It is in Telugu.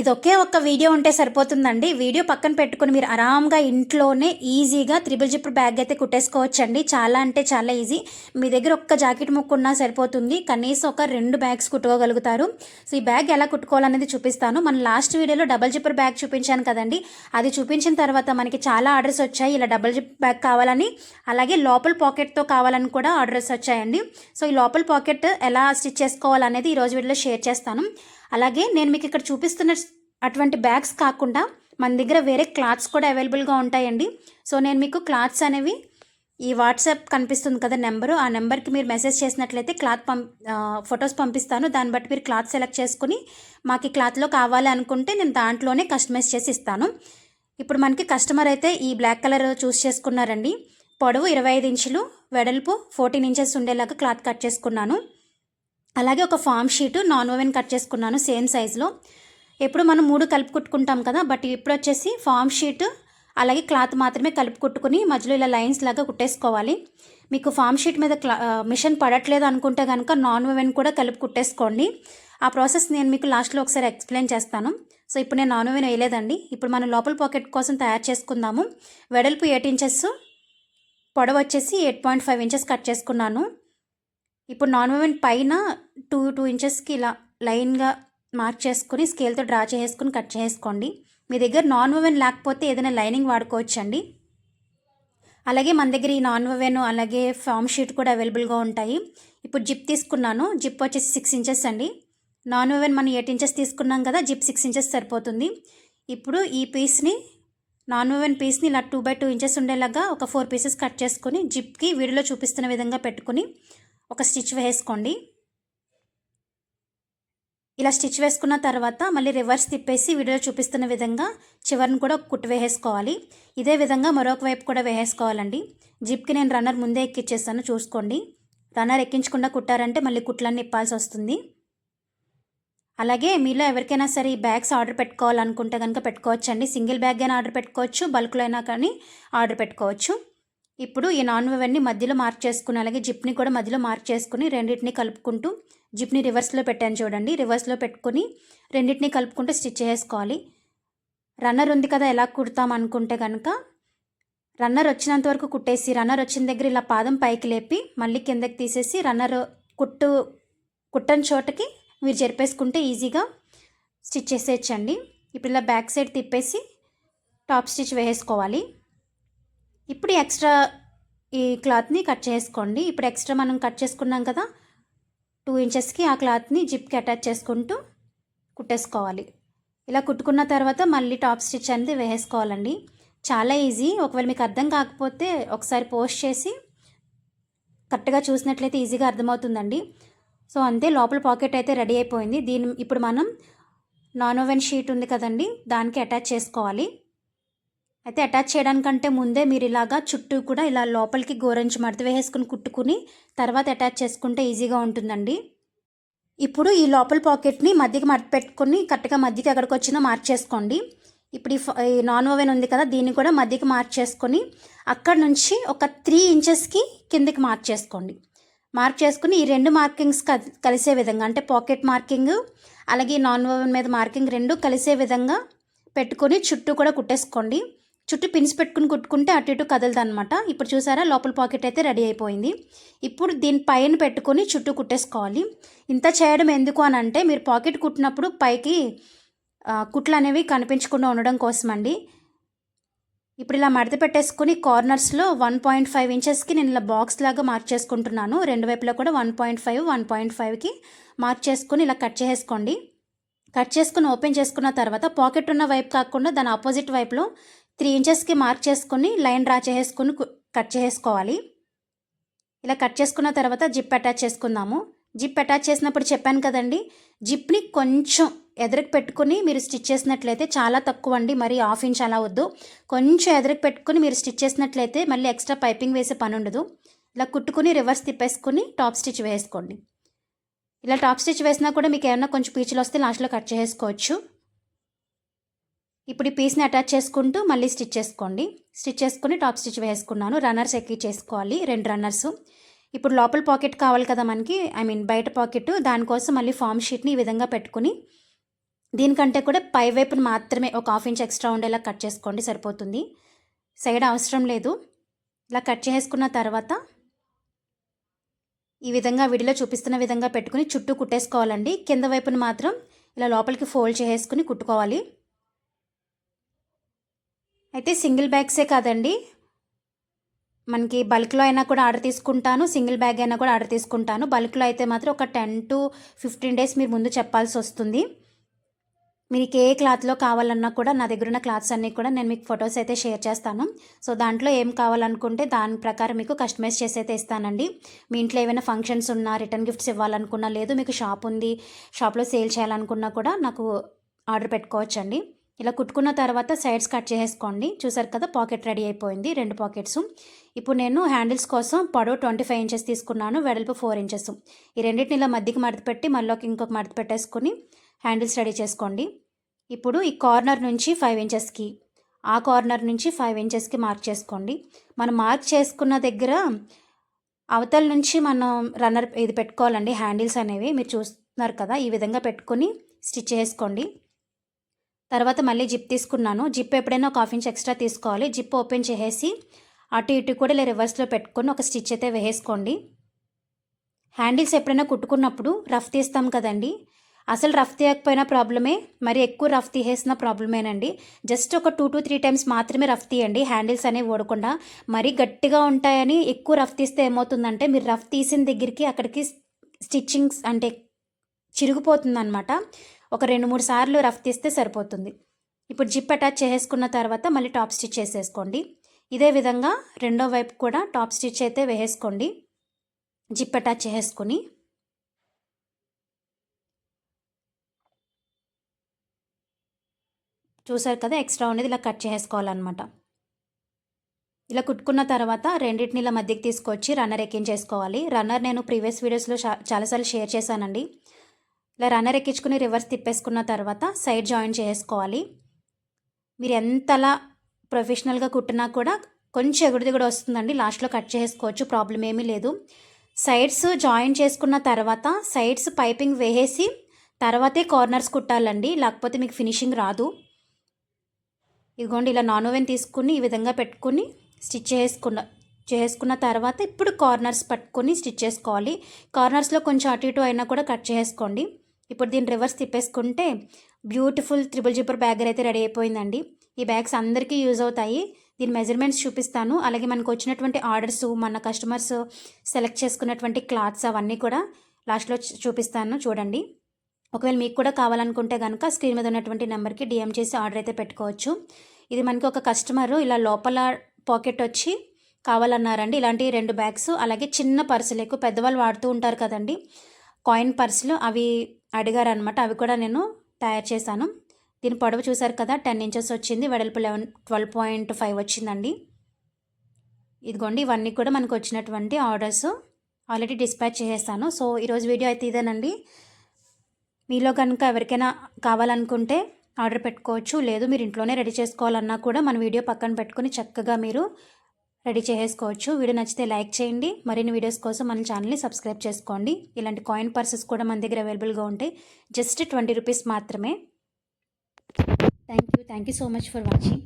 ఇది ఒకే ఒక్క వీడియో ఉంటే సరిపోతుందండి. వీడియో పక్కన పెట్టుకుని మీరు ఆరామ్గా ఇంట్లోనే ఈజీగా త్రిబుల్ జిప్ బ్యాగ్ అయితే కుట్టేసుకోవచ్చండి. చాలా అంటే చాలా ఈజీ. మీ దగ్గర ఒక్క జాకెట్ ముక్కు ఉన్నా సరిపోతుంది. కనీసం ఒక రెండు బ్యాగ్స్ కుట్టుకోగలుగుతారు. సో ఈ బ్యాగ్ ఎలా కుట్టుకోవాలనేది చూపిస్తాను. మన లాస్ట్ వీడియోలో డబల్ జిప్పర్ బ్యాగ్ చూపించాను కదండి. అది చూపించిన తర్వాత మనకి చాలా ఆర్డర్స్ వచ్చాయి. ఇలా డబల్ జిప్ బ్యాగ్ కావాలని అలాగే లోపల పాకెట్తో కావాలని కూడా ఆర్డర్స్ వచ్చాయండి. సో ఈ లోపల పాకెట్ ఎలా స్టిచ్ చేసుకోవాలనేది ఈ రోజు వీడియోలో షేర్ చేస్తాను. అలాగే నేను మీకు ఇక్కడ చూపిస్తున్న అటువంటి బ్యాగ్స్ కాకుండా మన దగ్గర వేరే క్లాత్స్ కూడా అవైలబుల్గా ఉంటాయండి. సో నేను మీకు క్లాత్స్ అనేవి ఈ వాట్సాప్ కనిపిస్తుంది కదా నెంబరు. ఆ నెంబర్కి మీరు మెసేజ్ చేసినట్లయితే క్లాత్ పం ఫొటోస్ పంపిస్తాను. దాన్ని బట్టి మీరు క్లాత్ సెలెక్ట్ చేసుకుని మాకు ఈ క్లాత్లో కావాలి అనుకుంటే నేను దాంట్లోనే కస్టమైజ్ చేసి ఇస్తాను. ఇప్పుడు మనకి కస్టమర్ అయితే ఈ బ్లాక్ కలర్ చూస్ చేసుకున్నారండి. పొడవు ఇరవై ఐదు ఇంచులు వెడల్పు ఫోర్టీన్ ఇంచెస్ ఉండేలాగా క్లాత్ కట్ చేసుకున్నాను. అలాగే ఒక foam sheet non woven cut చేసుకున్నాను సేమ్ సైజులో. ఎప్పుడు మనం మూడు కలిపి కుట్టుకుంటాం కదా బట్ ఇప్పుడు వచ్చేసి ఫామ్ షీట్ అలాగే క్లాత్ మాత్రమే కలిపి కుట్టుకుని మధ్యలో ఇలా లైన్స్ లాగా కుట్టేసుకోవాలి. మీకు ఫామ్ షీట్ మీద క్లా మిషన్ పడట్లేదు అనుకుంటే కనుక నాన్ ఓవెన్ కూడా కలిపి కుట్టేసుకోండి ఆ ప్రాసెస్ నేను మీకు లాస్ట్లో ఒకసారి ఎక్స్ప్లెయిన్ చేస్తాను. సో ఇప్పుడు నేను నాన్ ఓవెన్ వేయలేదండి. ఇప్పుడు మనం లోపల పాకెట్ కోసం తయారు చేసుకుందాము. వెడల్పు ఎయిట్ ఇంచెస్ పొడవు వచ్చేసి eight point five inches cut చేసుకున్నాను. ఇప్పుడు నాన్ ఓవెన్ పైన టూ టూ ఇంచెస్కి ఇలా లైన్గా మార్క్ చేసుకుని స్కేల్తో డ్రా చేసుకుని కట్ చేసుకోండి. మీ దగ్గర నాన్ ఓవెన్ లేకపోతే ఏదైనా లైనింగ్ వాడుకోవచ్చండి. అలాగే మన దగ్గర ఈ నాన్ ఓవెన్ అలాగే ఫామ్ షీట్ కూడా అవైలబుల్గా ఉంటాయి. ఇప్పుడు జిప్ తీసుకున్నాను. జిప్ వచ్చేసి సిక్స్ ఇంచెస్ అండి. నాన్ ఓవెన్ మనం ఎయిట్ ఇంచెస్ తీసుకున్నాం కదా జిప్ సిక్స్ ఇంచెస్ సరిపోతుంది. ఇప్పుడు ఈ పీస్ని నాన్ ఓవెన్ పీస్ని ఇలా టూ బై టూ ఇంచెస్ ఉండేలాగా ఒక ఫోర్ పీసెస్ కట్ చేసుకుని జిప్కి వీడియోలో చూపిస్తున్న విధంగా పెట్టుకుని ఒక స్టిచ్ వేసుకోండి. ఇలా స్టిచ్ వేసుకున్న తర్వాత మళ్ళీ రివర్స్ తిప్పేసి వీడియో చూపిస్తున్న విధంగా చివరిని కూడా కుట్టు వేసేసుకోవాలి. ఇదే విధంగా మరొక వైపు కూడా వేసేసుకోవాలండి. జిప్కి నేను రన్నర్ ముందే ఎక్కిచ్చేస్తాను చూసుకోండి. రన్నర్ ఎక్కించకుండా కుట్టారంటే మళ్ళీ కుట్లన్నీ ఇప్పాల్సి వస్తుంది. అలాగే మీలో ఎవరికైనా సరే ఈ బ్యాగ్స్ ఆర్డర్ పెట్టుకోవాలనుకుంటే కనుక పెట్టుకోవచ్చండి. సింగిల్ బ్యాగ్ అయినా ఆర్డర్ పెట్టుకోవచ్చు బల్క్లో అయినా కానీ ఆర్డర్ పెట్టుకోవచ్చు. ఇప్పుడు ఈ నాన్ అన్ని మధ్యలో మార్క్ చేసుకుని అలాగే జిప్ని కూడా మధ్యలో మార్క్ చేసుకుని రెండింటిని కలుపుకుంటూ జిప్ని రివర్స్లో పెట్టాను చూడండి. రివర్స్లో పెట్టుకొని రెండింటిని కలుపుకుంటూ స్టిచ్ చేసుకోవాలి. రన్నర్ ఉంది కదా ఎలా కుడతాం అనుకుంటే కనుక రన్నర్ వచ్చినంత వరకు కుట్టేసి రన్నర్ వచ్చిన దగ్గర ఇలా పాదం పైకి లేపి మళ్ళీ కిందకి తీసేసి రన్నర్ కుట్టు కుట్టని చోటకి మీరు జరిపేసుకుంటే ఈజీగా స్టిచ్ చేసేయచ్చండి. ఇప్పుడు ఇలా బ్యాక్ సైడ్ తిప్పేసి టాప్ స్టిచ్ వేసుకోవాలి ఇప్పుడు ఎక్స్ట్రా ఈ క్లాత్ని కట్ చేసుకోండి. ఇప్పుడు ఎక్స్ట్రా మనం కట్ చేసుకున్నాం కదా టూ ఇంచెస్కి ఆ క్లాత్ని జిప్కి అటాచ్ చేసుకుంటూ కుట్టేసుకోవాలి. ఇలా కుట్టుకున్న తర్వాత మళ్ళీ టాప్ స్టిచ్ అనేది వేసేసుకోవాలండి. చాలా ఈజీ. ఒకవేళ మీకు అర్థం కాకపోతే ఒకసారి పోస్ట్ చేసి కరెక్ట్గా చూసినట్లయితే ఈజీగా అర్థమవుతుందండి. సో అంతే. లోపల పాకెట్ అయితే రెడీ అయిపోయింది. దీని ఇప్పుడు మనం నాన్ ఓవెన్ షీట్ ఉంది కదండి దానికి అటాచ్ చేసుకోవాలి. అయితే అటాచ్ చేయడానికంటే ముందే మీరు ఇలాగా చుట్టూ కూడా ఇలా లోపలికి గోరంచి మడత వేసుకుని కుట్టుకుని తర్వాత అటాచ్ చేసుకుంటే ఈజీగా ఉంటుందండి. ఇప్పుడు ఈ లోపల పాకెట్ని మధ్యకి మడత పెట్టుకుని కరెక్ట్గా మధ్యకి ఎక్కడికి వచ్చినా మార్క్ చేసుకోండి ఇప్పుడు ఈ నాన్ ఓవెన్ ఉంది కదా దీన్ని కూడా మధ్యకి మార్క్ చేసుకొని అక్కడ నుంచి ఒక త్రీ ఇంచెస్కి కిందకి మార్క్ చేసుకోండి మార్క్ చేసుకుని ఈ రెండు మార్కింగ్స్ కలిసే విధంగా అంటే పాకెట్ మార్కింగ్ అలాగే నాన్ ఓవెన్ మీద మార్కింగ్ రెండు కలిసే విధంగా పెట్టుకొని చుట్టూ కూడా కుట్టేసుకోండి. చుట్టూ పిన్స్ పెట్టుకుని కుట్టుకుంటే అటు ఇటు కదలదు అనమాట ఇప్పుడు చూసారా లోపల పాకెట్ అయితే రెడీ అయిపోయింది. ఇప్పుడు దీని పైన పెట్టుకొని చుట్టూ కుట్టేసుకోవాలి. ఇంత చేయడం ఎందుకు అని అంటే మీరు పాకెట్ కుట్టినప్పుడు పైకి కుట్లు అనేవి కనిపించకుండా ఉండడం కోసం అండి ఇప్పుడు ఇలా మడత పెట్టేసుకుని కార్నర్స్లో వన్ పాయింట్ ఫైవ్ ఇంచెస్కి నేను ఇలా బాక్స్ లాగా మార్క్ చేసుకుంటున్నాను. రెండు వైపులా కూడా one point five one point ఫైవ్కి మార్క్ చేసుకుని ఇలా కట్ చేసుకోండి కట్ చేసుకుని ఓపెన్ చేసుకున్న తర్వాత పాకెట్ ఉన్న వైపు కాకుండా దాని ఆపోజిట్ వైపులో త్రీ ఇంచెస్కి మార్క్ చేసుకుని లైన్ డ్రా చేసుకుని కట్ చేసుకోవాలి. ఇలా కట్ చేసుకున్న తర్వాత జిప్ అటాచ్ చేసుకుందాము. జిప్ అటాచ్ చేసినప్పుడు చెప్పాను కదండి జిప్ని కొంచెం ఎదురుకు పెట్టుకుని మీరు స్టిచ్ చేసినట్లయితే చాలా తక్కువ అండి మరి హాఫ్ ఇంచ్ అలా వద్దు. కొంచెం ఎదురుకు పెట్టుకుని మీరు స్టిచ్ చేసినట్లయితే మళ్ళీ ఎక్స్ట్రా పైపింగ్ వేసే పని ఉండదు. ఇలా కుట్టుకుని రివర్స్ తిప్పేసుకుని టాప్ స్టిచ్ వేసుకోండి. ఇలా టాప్ స్టిచ్ వేసినా కూడా మీకు ఏమైనా కొంచెం పీచులు వస్తే లాస్ట్లో కట్ చేసుకోవచ్చు. ఇప్పుడు ఈ పీస్ని అటాచ్ చేసుకుంటూ మళ్ళీ స్టిచ్ చేసుకోండి. స్టిచ్ చేసుకుని టాప్ స్టిచ్ వేసుకున్నాను. రన్నర్స్ ఎక్కి చేసుకోవాలి. రెండు రన్నర్స్ ఇప్పుడు లోపల పాకెట్ కావాలి కదా మనకి. ఐ మీన్ బయట పాకెట్ దానికోసం మళ్ళీ ఫామ్ షీట్ని ఈ విధంగా పెట్టుకుని దీనికంటే కూడా పై వైపున మాత్రమే ఒక హాఫ్ ఇంచ్ ఎక్స్ట్రా ఉండేలా కట్ చేసుకోండి. సరిపోతుంది. సైడ్ అవసరం లేదు. ఇలా కట్ చేసుకున్న తర్వాత ఈ విధంగా విడిలో చూపిస్తున్న విధంగా పెట్టుకుని చుట్టూ కుట్టేసుకోవాలండి. కింద వైపున మాత్రం ఇలా లోపలికి ఫోల్డ్ చేసుకుని కుట్టుకోవాలి. అయితే సింగిల్ బ్యాగ్సే కాదండి. మనకి బల్క్లో అయినా కూడా ఆర్డర్ తీసుకుంటాను సింగిల్ బ్యాగ్ అయినా కూడా ఆర్డర్ తీసుకుంటాను. బల్క్లో అయితే మాత్రం ఒక టెన్ టు ఫిఫ్టీన్ డేస్ మీరు ముందు చెప్పాల్సి వస్తుంది. మీకు ఏ క్లాత్లో కావాలన్నా కూడా నా దగ్గర ఉన్న క్లాత్స్ అన్నీ కూడా నేను మీకు ఫొటోస్ అయితే షేర్ చేస్తాను. సో దాంట్లో ఏం కావాలనుకుంటే దాని ప్రకారం మీకు కస్టమైజ్ చేసి అయితే ఇస్తానండి. మీ ఇంట్లో ఏమైనా ఫంక్షన్స్ ఉన్నా రిటర్న్ గిఫ్ట్స్ ఇవ్వాలనుకున్నా లేదు మీకు షాప్ ఉంది షాప్లో సేల్ చేయాలనుకున్నా కూడా నాకు ఆర్డర్ పెట్టుకోవచ్చండి. ఇలా కుట్టుకున్న తర్వాత సైడ్స్ కట్ చేసేసుకోండి. చూసారు కదా పాకెట్ రెడీ అయిపోయింది. రెండు పాకెట్స్. ఇప్పుడు నేను హ్యాండిల్స్ కోసం పొడవు ట్వంటీ ఫైవ్ ఇంచెస్ తీసుకున్నాను వెడల్పు ఫోర్ ఇంచెస్. ఈ రెండింటిని ఇలా మధ్యకి మడత పెట్టి మళ్ళీ ఇంకొక మడత పెట్టేసుకుని హ్యాండిల్స్ రెడీ చేసుకోండి. ఇప్పుడు ఈ కార్నర్ నుంచి ఫైవ్ ఇంచెస్కి ఆ కార్నర్ నుంచి ఫైవ్ ఇంచెస్కి మార్క్ చేసుకోండి. మనం మార్క్ చేసుకున్న దగ్గర అవతల నుంచి మనం రన్నర్ ఇది పెట్టుకోవాలండి హ్యాండిల్స్ అనేవి. మీరు చూస్తున్నారు కదా ఈ విధంగా పెట్టుకొని స్టిచ్ చేసుకోండి. తర్వాత మళ్ళీ జిప్ తీసుకున్నాను. జిప్ ఎప్పుడైనా ఒక హాఫ్ ఇంచ్ ఎక్స్ట్రా తీసుకోవాలి. జిప్ ఓపెన్ చేసేసి అటు ఇటు కూడా ఇలా రివర్స్లో పెట్టుకొని ఒక స్టిచ్ అయితే వేసుకోండి హ్యాండిల్స్ ఎప్పుడైనా కుట్టుకున్నప్పుడు రఫ్ తీస్తాం కదండి. అసలు రఫ్ తీయకపోయినా ప్రాబ్లమే మరి ఎక్కువ రఫ్ తీసేసిన ప్రాబ్లమేనండి జస్ట్ ఒక టూ టు త్రీ టైమ్స్ మాత్రమే రఫ్ తీయండి. హ్యాండిల్స్ అనేవి ఓడకుండా మరీ గట్టిగా ఉంటాయని ఎక్కువ రఫ్ తీస్తే ఏమవుతుందంటే మీరు రఫ్ తీసిన దగ్గరికి అక్కడికి స్టిచ్చింగ్స్ అంటే చిరిగిపోతుంది అనమాట ఒక రెండు మూడు సార్లు రఫ్ తీస్తే సరిపోతుంది. ఇప్పుడు జిప్ అటాచ్ చేసుకున్న తర్వాత మళ్ళీ టాప్ స్టిచ్ చేసేసుకోండి. ఇదే విధంగా రెండో వైపు కూడా టాప్ స్టిచ్ అయితే వేసేసుకోండి. జిప్ అటాచ్ చేసుకుని చూసారు కదా ఎక్స్ట్రా ఉండేది ఇలా కట్ చేసుకోవాలన్నమాట ఇలా కుట్టుకున్న తర్వాత రెండింటిని ఇలా మధ్యకి తీసుకొచ్చి రన్నర్ ఎక్కించేసుకోవాలి. రన్నర్ నేను ప్రీవియస్ వీడియోస్లో చాలాసార్లు షేర్ చేశానండి. ఇలా రన్నర్ ఎక్కించుకుని రివర్స్ తిప్పేసుకున్న తర్వాత సైడ్ జాయిన్ చేసుకోవాలి. మీరు ఎంతలా ప్రొఫెషనల్గా కుట్టినా కూడా కొంచెం ఎగుడు దిగుడు వస్తుందండి. లాస్ట్లో కట్ చేసుకోవచ్చు ప్రాబ్లం ఏమీ లేదు. సైడ్స్ జాయిన్ చేసుకున్న తర్వాత సైడ్స్ పైపింగ్ వేసేసి తర్వాతే కార్నర్స్ కుట్టాలండి. లేకపోతే మీకు ఫినిషింగ్ రాదు. ఇదిగోండి ఇలా నాన్ ఓవెన్ తీసుకుని ఈ విధంగా పెట్టుకుని స్టిచ్ చేసుకున్న చేసుకున్న తర్వాత ఇప్పుడు కార్నర్స్ పట్టుకొని స్టిచ్ చేసుకోవాలి. కార్నర్స్లో కొంచెం అటు ఇటు అయినా కూడా కట్ చేసుకోండి. ఇప్పుడు దీన్ని రివర్స్ తిప్పేసుకుంటే బ్యూటిఫుల్ త్రిబుల్ జిప్పర్ బ్యాగ్ అయితే రెడీ అయిపోయిందండి. ఈ బ్యాగ్స్ అందరికీ యూజ్ అవుతాయి. దీని మెజర్మెంట్స్ చూపిస్తాను. అలాగే మనకు వచ్చినటువంటి ఆర్డర్స్ మన కస్టమర్స్ సెలెక్ట్ చేసుకున్నటువంటి క్లాత్స్ అవన్నీ కూడా లాస్ట్లో చూపిస్తాను. చూడండి. ఒకవేళ మీకు కూడా కావాలనుకుంటే కనుక స్క్రీన్ మీద ఉన్నటువంటి నెంబర్కి డిఎం చేసి ఆర్డర్ అయితే పెట్టుకోవచ్చు. ఇది మనకి ఒక కస్టమర్ ఇలా లోపల పాకెట్ వచ్చి కావాలన్నారండి. ఇలాంటి రెండు బ్యాగ్స్ అలాగే చిన్న పర్సులు ఎక్కువ పెద్దవాళ్ళు వాడుతూ ఉంటారు కదండి. కాయిన్ పర్సులు అవి అడిగారు అనమాట అవి కూడా నేను తయారు చేశాను. దీని పొడవు చూసారు కదా టెన్ ఇంచెస్ వచ్చింది. వెడల్పు లెవెన్ ట్వెల్వ్ పాయింట్ ఫైవ్ వచ్చిందండి. ఇదిగోండి ఇవన్నీ కూడా మనకు వచ్చినటువంటి ఆర్డర్స్ ఆల్రెడీ డిస్పాచ్ చేసేస్తాను. సో ఈరోజు వీడియో అయితే ఇదేనండి. మీలో కనుక ఎవరికైనా కావాలనుకుంటే ఆర్డర్ పెట్టుకోవచ్చు. లేదు మీరు ఇంట్లోనే రెడీ చేసుకోవాలన్నా కూడా మన వీడియో పక్కన పెట్టుకుని చక్కగా మీరు రెడీ చేసుకోవచ్చు వీడియో నచ్చితే లైక్ చేయండి. మరిన్ని వీడియోస్ కోసం మన ఛానల్ని సబ్స్క్రైబ్ చేసుకోండి. ఇలాంటి కాయిన్ పర్సెస్ కూడా మన దగ్గర అవైలబుల్గా ఉంటాయి జస్ట్ ట్వంటీ రూపీస్ మాత్రమే. Thank you thank you so much for watching